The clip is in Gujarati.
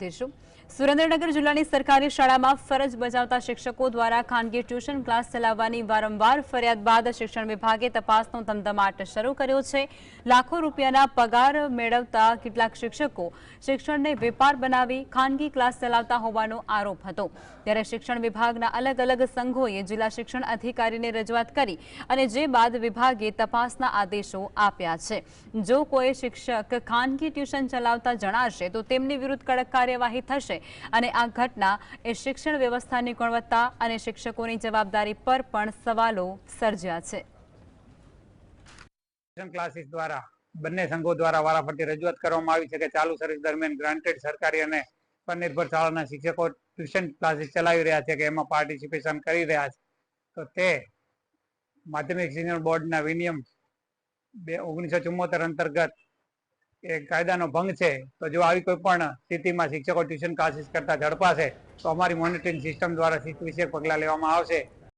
વધીશું સુરેન્દ્રનગર જિલ્લાની સરકારી શાળામાં ફરજ બજાવતા શિક્ષકો દ્વારા ખાનગી ટ્યુશન ક્લાસ ચલાવવાની વારંવાર ફરિયાદ બાદ શિક્ષણ વિભાગે તપાસનો ધમધમાટ શરૂ કર્યો છે. લાખો રૂપિયાના પગાર મેળવતા કેટલાક શિક્ષકો શિક્ષણને વેપાર બનાવી ખાનગી ક્લાસ ચલાવતા હોવાનો આરોપ હતો. ત્યારે શિક્ષણ વિભાગના અલગ અલગ સંઘોએ જિલ્લા શિક્ષણ અધિકારીને રજૂઆત કરી અને જે બાદ વિભાગે તપાસના આદેશો આપ્યા છે. જો કોઈ શિક્ષક ખાનગી ટ્યુશન ચલાવતા જણાશે તો તેમની વિરુદ્ધ કડક કાર્યવાહી થશે અને આ ઘટના એ શિક્ષણ વ્યવસ્થાની ગુણવત્તા અને શિક્ષકોની જવાબદારી પર પણ સવાલો સર્જ્યા છે. બંને સંઘો દ્વારા વારાફરતી રજૂઆત કરવામાં આવી છે કે ચાલુ સર્વિસ દરમિયાન ગ્રાન્ટેડ સરકારી અને સ્વનિર્ભર શાળાના શિક્ષકો ટ્યુશન ક્લાસીસ ચલાવી રહ્યા છે કે એમાં પાર્ટિસિપેશન કરી રહ્યા છે. તો તે માધ્યમિક શિક્ષણ બોર્ડના વિનિયમ બે ઓગણીસો ચુમ્મોતેર અંતર્ગત એ કાયદાનો ભંગ છે, તો જો આવી કોઈ પણ સ્થિતિમાં શિક્ષકો ટ્યુશન ક્લાસીસ કરતા ઝડપાશે, તો અમારી મોનિટરિંગ સિસ્ટમ દ્વારા શિસ્ત વિશે પગલાં લેવામાં આવશે.